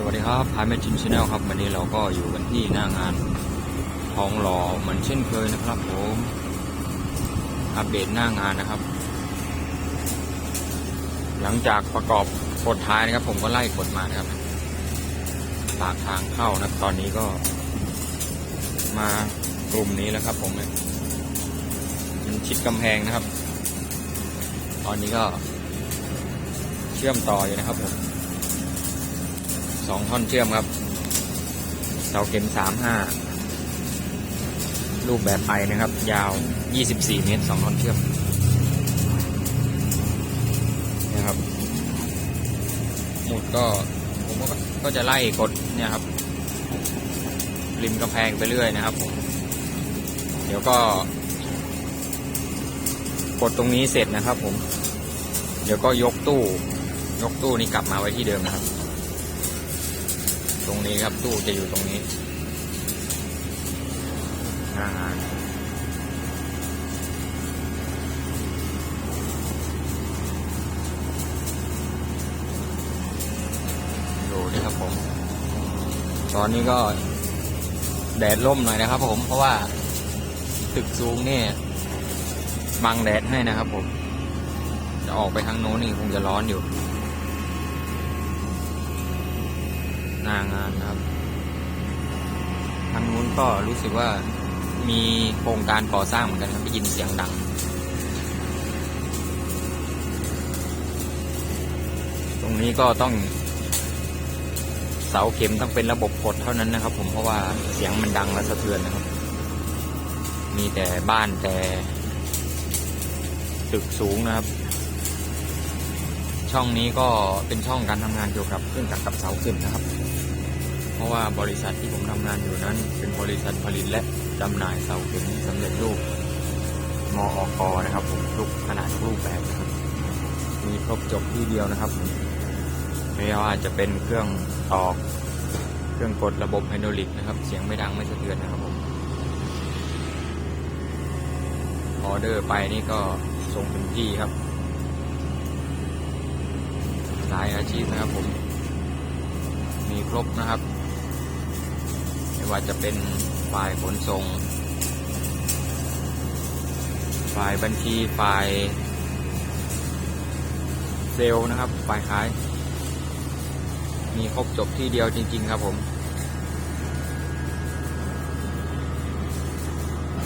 สวัสดีครับพายแมชชินชาแนลครับ วันนี้เราก็อยู่กันที่หน้างานทองหล่อเหมือนเช่นเคยนะครับผมอัปเดตหน้างานนะครับ หลังจากประกอบกดท้ายนะครับ ผมก็ไล่กดมานะครับปากทางเข้านะตอนนี้ก็ มากลุ่มนี้แล้วครับ ผมมันชิดกำแพงนะครับ ตอนนี้ก็เชื่อมต่ออยู่นะครับผม สองท่อนเชื่อมครับเสาเข็มสามห้ารูปแบบไอนะครับ ยาว 24 เมตรสองท่อนเชื่อมนะครับหมุดก็ผมก็ก็จะไล่กดเนี่ยครับ ริมกำแพงไปเรื่อยนะครับผมเดี๋ยวก็ กดตรงนี้เสร็จนะครับผม เดี๋ยวก็ยกตู้ ยกตู้นี้กลับมาไว้ที่เดิมนะครับ ตรงนี้ครับ ตู้จะอยู่ตรงนี้หน้างานดูนี่ครับผม ตอนนี้ก็แดดร่มหน่อยนะครับผม เพราะว่าตึกสูงเนี่ยบังแดดให้นะครับผม จะออกไปทางโน้นนี่คงจะร้อนอยู่ หน้างานนะครับทางนู้นก็รู้สึกว่ามีโครงการก่อสร้างเหมือนกันครับได้ยินเสียงดัง ตรงนี้ก็ต้อง เสาเข็มต้องเป็นระบบกดเท่านั้นนะครับ ผมเพราะว่าเสียงมันดังและสะเทือนนะครับ มีแต่บ้านแต่ ตึกสูงนะครับ ช่องนี้ก็เป็นช่องการทำงานเกี่ยวกับเครื่องจักรกับเสาเข็มนะครับ เพราะว่าบริษัทที่ผมทำงานอยู่นั้น เป็นบริษัทผลิตและจำหน่ายเสาเข็มสำเร็จรูปมออกนะครับผมทุกขนาดทุกรูปแบบนะครับมีครบจบที่เดียวนะครับไม่ว่าจะเป็นเครื่องตอกเครื่องกดระบบไฮดรอลิกนะครับ เสียงไม่ดังไม่สะเทือนนะครับผมออเดอร์ไปนี่ก็ส่งถึงที่ครับ สายอาชีพนะครับผม มีครบนะครับ ไม่ว่าจะเป็นฝ่ายขนส่ง ฝ่ายบัญชีฝ่ายเซลล์นะครับ ฝ่ายขาย มีครบจบที่เดียวจริง ๆ ครับผม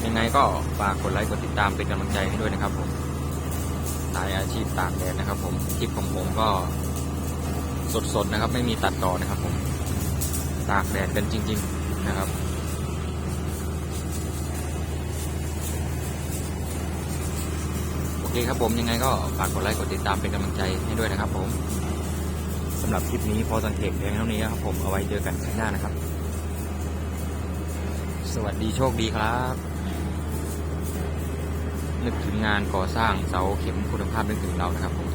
ยังไงก็ฝากกดไลค์กดติดตามเป็นกำลังใจให้ด้วยนะครับผมสายอาชีพตากแดดนะครับผมคลิปของผมก็ สดๆนะครับ ไม่มีตัดต่อนะครับผมตากแดดกันจริง ๆนะครับโอเคครับผมยังไงก็ฝากกดไลค์กดติดตามเป็นกำลังใจให้ด้วยนะครับผมสำหรับคลิปนี้พอสังเกตเพียงเท่านี้ครับผมเอาไว้เจอกันครั้งหน้านะครับ สวัสดีโชคดีครับ นึกถึงงานก่อสร้างเสาเข็มคุณภาพนึกถึงเรานะครับผม